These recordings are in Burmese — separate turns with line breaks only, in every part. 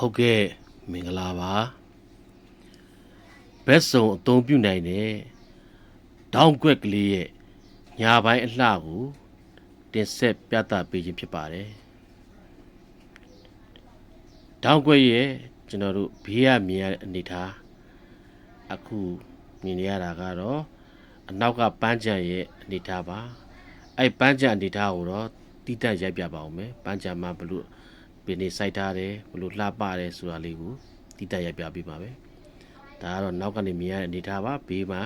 ဟုတ်ကဲ့မင်္ဂလာပါဘက်စုံအသုံးပြုနိုင်တဲ့ဒေါင်းကွက်ကလေးရဲ့ညာပိုင်းအလှကိုတင်ဆက်ပြသပေးခြင်းဖြစ်ပါတယ်ဒေါင်းကွက်ရဲ့ကျွန်တော်တို့ဘေးရမြင်ရတဲ့အနေထားအခုမြင်နေရတာကတော့အနောက်ကပန်းချံရဲ့အနေထားပါအဲ့ပန်းချံအနေထားကိုတော့တိတက်ရိုက်ပြပါအောင်မယ်ပန်းချံမှာဘလို့ ပင်နေစိုက်ထားတယ်ဘလို့လှပတယ်ဆိုတာလေးကိုတိတက်ရပြပေးပါပဲဒါကတော့နောက်ကနေမြင်ရတဲ့အနေထားပါဘေးမှာ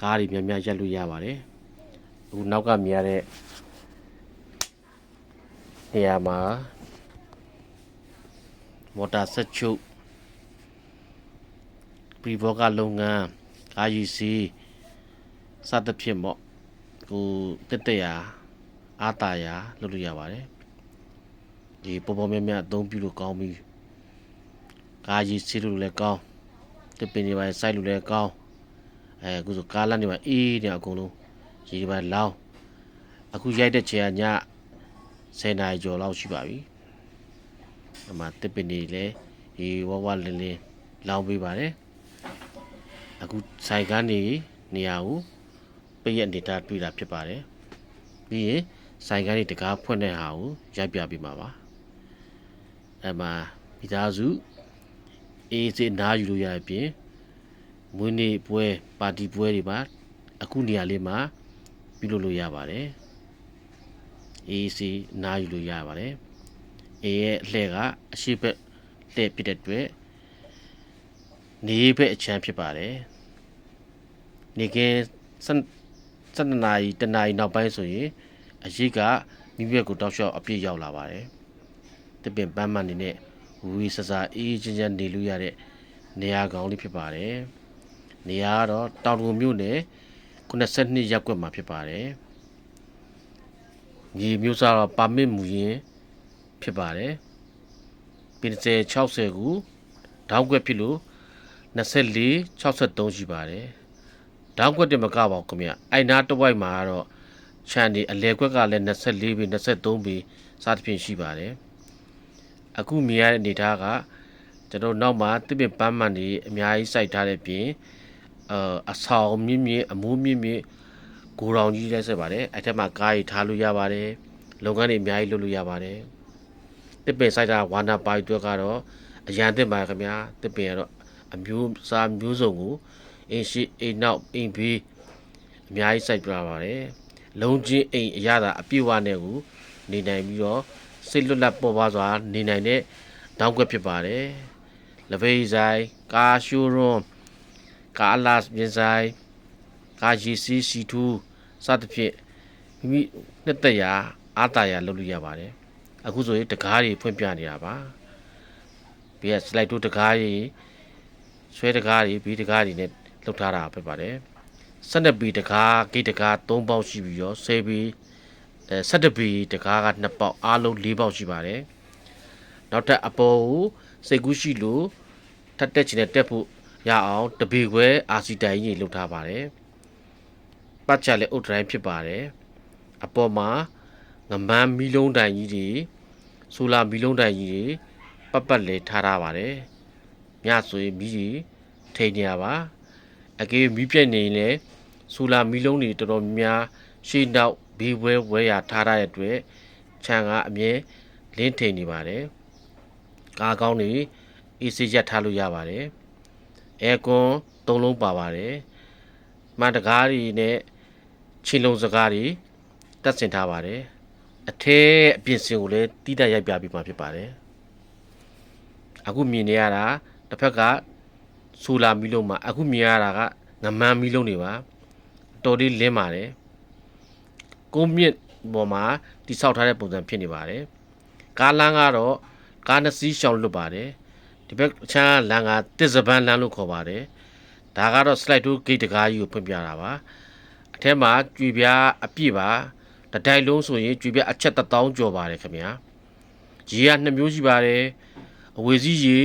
ကားတွေများများရက်လို့ရပါတယ်အခုနောက်ကမြင်ရတဲ့နေရာမှာမော်တာဆက်ချုပ်ပရီဘောကလုပ်ငန်းကာယူစီစသဖြင့်ပေါ့ဟိုတက်တက်ရာအာတာရာလုပ်လို့ရပါတယ် ဒီပေါ်ပေါ်မြတ်မြတ်အသုံးပြုလို့ကောင်းပြီကားကြီးစီးလို့လည်းကောင်းတစ်ပင်တွေပါစိုက်လို့လည်းကောင်းအဲအခုဆိုကားလမ်းတွေပါအေးနေအကုန်လုံးကြီးတွေပါလောင်းအခုရိုက်တဲ့ချိန်ကည10နာရီကျော်လောက်ရှိပါပြီအမှတစ်ပင်တွေလည်းဒီဝဝလင်းလင်းလောင်းပေးပါတယ်အခုဆိုင်ကန်းနေနေရာကိုပြည့်ရနေတာတွေ့တာဖြစ်ပါတယ်ပြီးရင်ဆိုင်ကန်းတွေတကားဖွင့်တဲ့ဟာကိုရိုက်ပြပေးမှာပါ အဲ့မှာမိသားစုအေးစေးနားယူလို့ရအပြင်မွေးနေ့ပွဲပါတီပွဲတွေပါအခုနေရာလေးမှာပြုလုပ်လို့ရပါတယ်အေးစေးနားယူလို့ရပါတယ်အေးရဲ့အလှဲ့ကအရှိဘက်လှဲ့ဖြစ်တဲ့အတွက်နေဘက်အချမ်းဖြစ်ပါတယ်နေကင်းစံစံနာရီတနာရီနောက်ပိုင်းဆိုရင်အရှိကမိဘက်ကိုတောက်လျှောက်အပြည့်ရောက်လာပါတယ် တပင်ပန်းမနေနဲ့ဝီဆဆာအေးချင်းချင်းနေလို့ရတဲ့နေရာကောင်းလေးဖြစ်ပါတယ်။နေရာကတော့တောင်တူမြို့နယ်92ရပ်ကွက်မှာဖြစ်ပါတယ်။မြေမျိုးစားတော့ပါမစ်မူရင်ဖြစ်ပါတယ်။ပြည်30 60ကူဒေါင်းကွက်ဖြစ်လို့24 63ရှိပါတယ်။ဒေါင်းကွက်တင်မကပါဘူးခင်ဗျ။အိုင်နာတစ်ဝိုက်မှာကတော့ခြံဒီအလဲကွက်ကလည်း24ပြီ23ပြီစသဖြင့်ရှိပါတယ်။ အခုမြင်ရတဲ့အနေထားကကျွန်တော်နောက်မှာတစ်ပင်ပန်းမှန်တွေအများကြီးစိုက်ထားတဲ့ပြင်အအဆောင်မြင့်မြင့်အမိုးမြင့်မြင့်ကိုရောင်ကြီးလိုက်ဆက်ပါတယ်အဲ့ထက်မှာကားကြီးထားလို့ရပါတယ်လုပ်ငန်းတွေအများကြီးလုပ်လို့ရပါတယ်တစ်ပင်စိုက်တာဝါနာပါအတွက်ကတော့အရန်တင်ပါခင်ဗျာတစ်ပင်ကတော့အမျိုးစားမျိုးစုံကိုအင်းရှိအိမ်နောက်အိမ်ဘေးအများကြီးစိုက်ပြပါတယ်လုံးချင်းအိမ်အရသာအပြည့်အဝနဲ့ကိုနေနိုင်ပြီးတော့ စိတ်လွတ်လပ်ပေါ်ပါစွာနေနိုင်တဲ့တောင်းကွက်ဖြစ်ပါတယ်။လပိတ်ဆိုင်ကားရှိုးရွန်ကားလာမြင်ဆိုင်ကားရီစီစီထူးစသဖြင့်မိမိနှစ်သက်ရာအာတာရာလုပ်လို့ရပါတယ်။အခုဆိုရင်တကားတွေဖွင့်ပြနေတာပါ။ပြီးရစလိုက်တို့တကားတွေဆွဲတကားတွေဘီတကားတွေနဲ့လုပ်ထားတာဖြစ်ပါတယ်။12ဘီတကားဂိတ်တကား3ပေါက်ရှိပြီးတော့10ဘီ အဲ17ဘီတကားက2ပေါက်အားလုံး4ပေါက်ရှိပါတယ်နောက်ထပ်အပေါ်ကိုစိတ်ကူးရှိလို့ထပ်တက်ချင်တဲ့တက်ဖို့ရအောင်တပေခွဲအာစီတိုင်ကြီးလှုပ်ထားပါတယ်ပတ်ချလည်းအုတ်တိုင်းဖြစ်ပါတယ်အပေါ်မှာငမန်းမီလုံးတိုင်ကြီးတွေဆိုလာမီလုံးတိုင်ကြီးတွေပတ်ပတ်လေထားထားပါတယ်ညဆိုရင်မီးကြီးထိန်နေရပါအကေးမီးပြက်နေရင်လည်းဆိုလာမီလုံးတွေတော်တော်များရှေ့နောက် ဘေးဝဲဝဲရထားရတဲ့အတွက်ခြံကအမြဲလင်းထိန်နေပါတယ်ကားကောင်းတွေအေးစေးရက်ထားလို့ရပါတယ်အဲကွန်သုံးလုံးပါပါတယ်မှန်တကားတွေနဲ့ခြေလုံးစကားတွေတက်ဆင်ထားပါတယ်အထဲအပြင်စင်ကိုလည်းတိတက်ရိုက်ပြပေးမှာဖြစ်ပါတယ်အခုမြင်နေရတာတစ်ဖက်ကဆူလာမီလုံးမှာအခုမြင်ရတာကငမန်းမီလုံးတွေပါတော်လေးလင်းပါတယ် ကုန်းမြင့်ပေါ်မှာတိဆောက်ထားတဲ့ပုံစံဖြစ်နေပါတယ်ကားလမ်းကတော့ကားနှစ်စီးရှောင်လွတ်ပါတယ်ဒီဘက်အခြားလမ်းကတစ်စပန်းလမ်းလို့ခေါ်ပါတယ်ဒါကတော့ slide to gate တကားကြီးကိုဖွင့်ပြတာပါအထက်မှာကြွေပြားအပြည့်ပါတတိုက်လုံးဆိုရင်ကြွေပြားအချက်1000ကျော်ပါတယ်ခင်ဗျာရေကနှစ်မျိုးရှိပါတယ်အဝေစီးရေ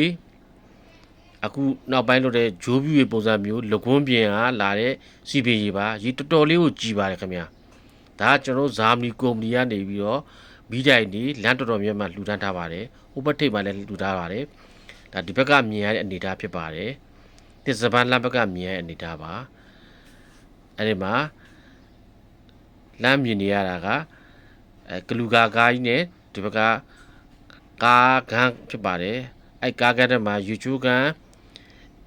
အခုနောက်ပိုင်းလို့တဲ့ဂျိုးပြူရေပုံစံမျိုးလကွန်းပြင်ကလာတဲ့စီပေရေပါရေတော်တော်လေးကိုကြည်ပါတယ်ခင်ဗျာ ဒါကကျွန်တော်ဇာမနီကုမ္ပဏီကနေပြီးတော့ဘီးတိုင်ဒီလမ်းတော်တော်များများလှူဒန်းထားပါတယ်ဟိုဘက်ထိပ်မှာလည်းလှူထားပါတယ်ဒါဒီဘက်ကမြင်ရတဲ့အနေအထားဖြစ်ပါတယ်တစ်စပန်လမ်းဘက်ကမြင်ရတဲ့အနေအထားပါအဲ့ဒီမှာလမ်းမြင်နေရတာကအဲကလူကာကားကြီးနဲ့ဒီဘက်ကကားကန်းဖြစ်ပါတယ်အဲ့ကားကန်းထဲမှာ YouTube ကန်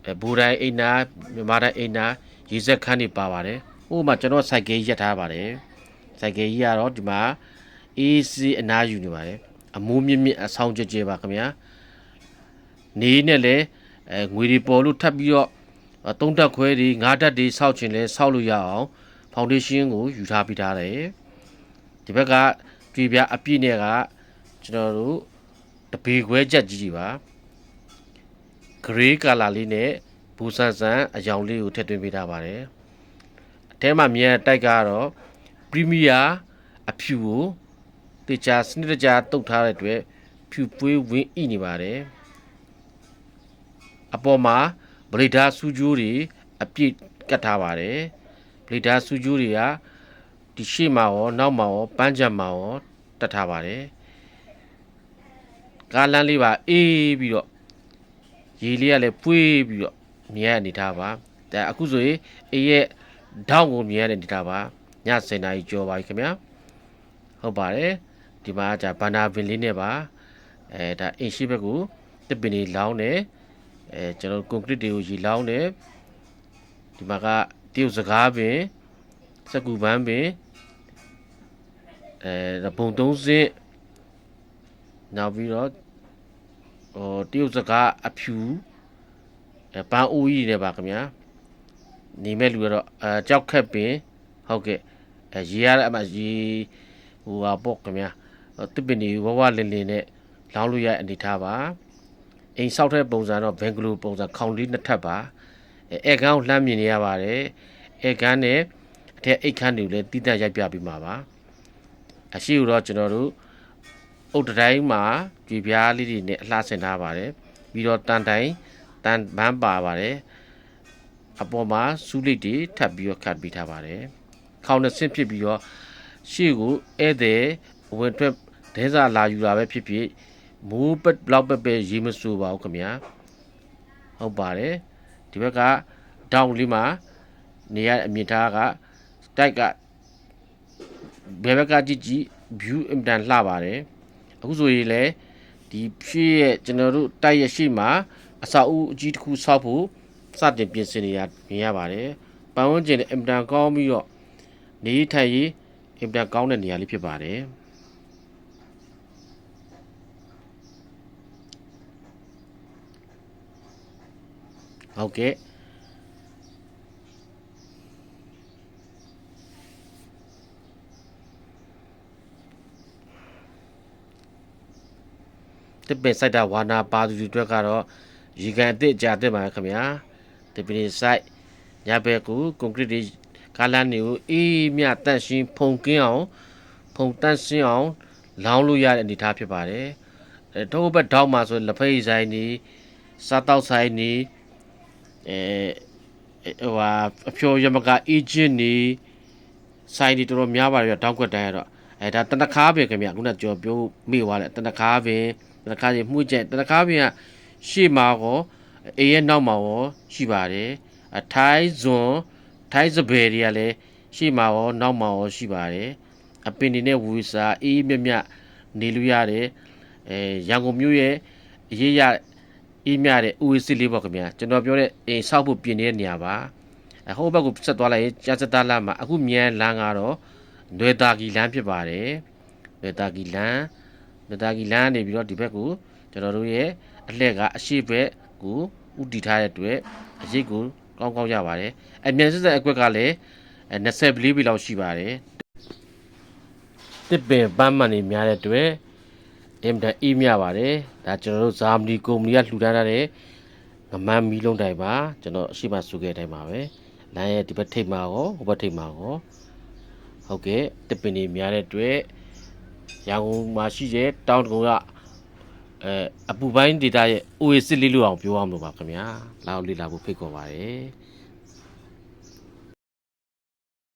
အဲဘူတိုင်းအိမ်နာမြန်မာတိုင်းအိမ်နာရေစက်ခန်းတွေပါပါတယ်ဟိုမှာကျွန်တော်စိုက်ကယ်ရက်ထားပါတယ် စိုက်ကယ်ကြီးကတော့ဒီမှာ AC အနားယူနေပါတယ်အမိုးမြင့်မြင့်အဆောင်ကြဲကြဲပါခင်ဗျာနေနဲ့လဲအဲငွေတွေပေါ်လို့ထပ်ပြီးတော့အဲသုံးတက်ခွဲတွေငါးတက်တွေစောက်ချင်လဲစောက်လို့ရအောင်ဖောင်ဒေးရှင်းကိုယူထားပေးထားတယ်ဒီဘက်ကကြွေပြအပြည့်နဲ့ကကျွန်တော်တို့တပေခွဲချက်ကြီးကြီးပါ gray color လေးနဲ့ဘူဆန်ဆန်အယောင်လေးကိုထည့်သွင်းပေးထားပါတယ်အထဲမှာမြင်ရတဲ့တိုက်ကတော့ premier အဖြူကိုတေချာစနစ်တကျတုတ်ထားတဲ့အတွက်ဖြူပွေးဝင်းဣနေပါတယ်အပေါ်မှာဗလိဒါစူးကြိုးတွေအပြည့်ကတ်ထားပါတယ်ဗလိဒါစူးကြိုးတွေကဒီရှေ့မှာရောနောက်မှာရောပန်းချံမှာရောတက်ထားပါတယ်ကားလမ်းလေးပါအေးပြီးတော့ရေလေးကလည်းပွေးပြီးတော့မြင်ရအနေထားပါဒါအခုဆိုရင်အေးရဲ့ဓာတ်ကိုမြင်ရတဲ့အနေထားပါ ည7:00နာရီကျော်ပါပြီခင်ဗျာဟုတ်ပါတယ်ဒီမှာじゃဘန္နာဗင်လေးနဲ့ပါအဲဒါအင်ရှိဘက်ကိုတစ်ပင်လေးလောင်းတယ်အဲကျွန်တော်ကွန်ကရစ်တွေကိုရေလောင်းတယ်ဒီမှာကတရုတ်စကားပင်စကူပန်းပင်အဲဘုံသုံးစင်းနောက်ပြီးတော့ဟိုတရုတ်စကားအဖြူအဲပန်းအိုးကြီးတွေပါခင်ဗျာနေမဲ့လူကတော့အဲကြောက်ခက်ပင်ဟုတ်ကဲ့ အဲရေရတဲ့အမှရေဟိုဟာပေါ့ခင်ဗျာတစ်ပင်တွေဝဝလင်းလင်းနဲ့လောင်းလို့ရတဲ့အနေထားပါအိမ်ဆောက်တဲ့ပုံစံတော့ဘင်္ဂလိုပုံစံခေါင်လေးနှစ်ထပ်ပါအဲအဲကန်းကိုလှမ်းမြင်နေရပါတယ်အဲကန်းနဲ့အထက်အိတ်ခန်းတွေကိုလည်းတိတက်ရိုက်ပြပြီးမှာပါအရှိတော့ကျွန်တော်တို့အုတ်တိုင်းမှာကြွေပြားလေးတွေနဲ့အလှဆင်ထားပါတယ်ပြီးတော့တန်တိုင်တန်ဘန်းပါပါတယ်အပေါ်မှာစူးလိတ်တွေထပ်ပြီးတော့ခတ်ပြီးထားပါတယ် ခေါင်းနဲ့ဆင့်ဖြစ်ပြီးတော့ရှေ့ကိုဧည့်သည်ဝင်ထွက်ဒဲစာလာယူတာပဲဖြစ်ဖြစ်မိုးပက်ဘလောက်ပဲပဲရေမဆူပါဘူးခင်ဗျာဟုတ်ပါတယ်ဒီဘက်ကဒေါင်းလေးမှာနေရအမြင့်ထားကတိုက်ကဘယ်ဘက်ကကြည့်ကြည့် view အင်တန်လှပါတယ်အခုဆိုရင်လေဒီဖြည့်ရဲ့ကျွန်တော်တို့တိုက်ရရှိမှာအစာအုပ်အကြီးတစ်ခုဆောက်ဖို့စတင်ပြင်ဆင်နေရမြင်ရပါတယ်ပန်ဝန်းကျင်နဲ့အင်တန်ကောင်းပြီးတော့ နေထိုင်ရေးအင်တန်ကောင်းတဲ့နေရာလေးဖြစ်ပါတယ်ဟုတ်ကဲ့တစ်ပင်စိုက်တာဝါနာပါသူတွေအတွက်ကတော့ရေကန်အစ်စ်ကြာတဲ့ပါခင်ဗျာတစ်ပင်စိုက်ညဘက်ကိုကွန်ကရစ်တွေ ကားလမ်းတွေကိုအေးမြတန့်ရှင်းဖုန်ကင်းအောင်ဖုန်တန့်ရှင်းအောင်လောင်းလို့ရတဲ့အနေအထားဖြစ်ပါတယ်အဲတော့ဘက်တောက်မှာဆိုလက်ဖက်ဆိုင်နေစားတောက်ဆိုင်နေအဲဟိုဟာအဖြောရမကအေဂျင့်နေဆိုင်တွေတော်တော်များပါတယ်တောက်ွက်တိုင်းကတော့အဲဒါတနခါပဲခင်ဗျခုနကကျွန်တော်ပြောမိသွားတယ်တနခါပဲတနခါကြီးမှုကျက်တနခါပဲကရှေ့မှာကောအေးရဲ့နောက်မှာရောရှိပါတယ်အထိုင်းဇွန် ထိုင်းစပယ်တွေကလည်းရှေ့မှာရောနောက်မှာရောရှိပါတယ်အပင်တွေနဲ့ဝူစာအေးမြမြနေလို့ရတယ်အဲရန်ကုန်မြို့ရဲ့အရေးရအေးမြတဲ့ဦးဝေးစစ်လေးပေါ့ခင်ဗျာကျွန်တော်ပြောတဲ့အိမ်ဆောက်ဖို့ပြင်နေတဲ့နေရာပါအဟိုဘက်ကိုဆက်သွားလိုက်ရင်ကျစတာလမ်းမှာအခုမြန်လမ်းကတော့နွေတာကီလမ်းဖြစ်ပါတယ်နွေတာကီလမ်းနွေတာကီလမ်းနေပြီးတော့ဒီဘက်ကိုကျွန်တော်တို့ရဲ့အလှည့်ကအရှိဘက်ကိုဥတီထားတဲ့အတွက်အရေးကို ကောင်းကောင်းရပါတယ်အမြန်စစ်ဆက်အကွက်ကလည်း20ဘလီဘီလောက်ရှိပါတယ်တစ်ပင်ပန်းမှန်နေများတဲ့အတွက်အင်တန်အေးမြပါတယ်ဒါကျွန်တော်တို့ဇာမနီကုမ္ပဏီကလှူဒါန်းထားတဲ့ငမန်းမီလုံးတိုင်ပါကျွန်တော်အရှိမစုခဲ့တိုင်းပါပဲလမ်းရဲ့ဒီဘက်ထိပ်မှာရောဟိုဘက်ထိပ်မှာရောဟုတ်ကဲ့တစ်ပင်နေများတဲ့အတွက်ရန်ကုန်မှာရှိတဲ့တောင်တကုံက အဲအပူပိုင်းဒေတာရဲ့ OA စစ်လေးလို့အောင်ပြောအောင်လို့ပါခင်ဗျာလာအောင်လေ့လာဖို့ဖိတ်ခေါ်ပါတယ်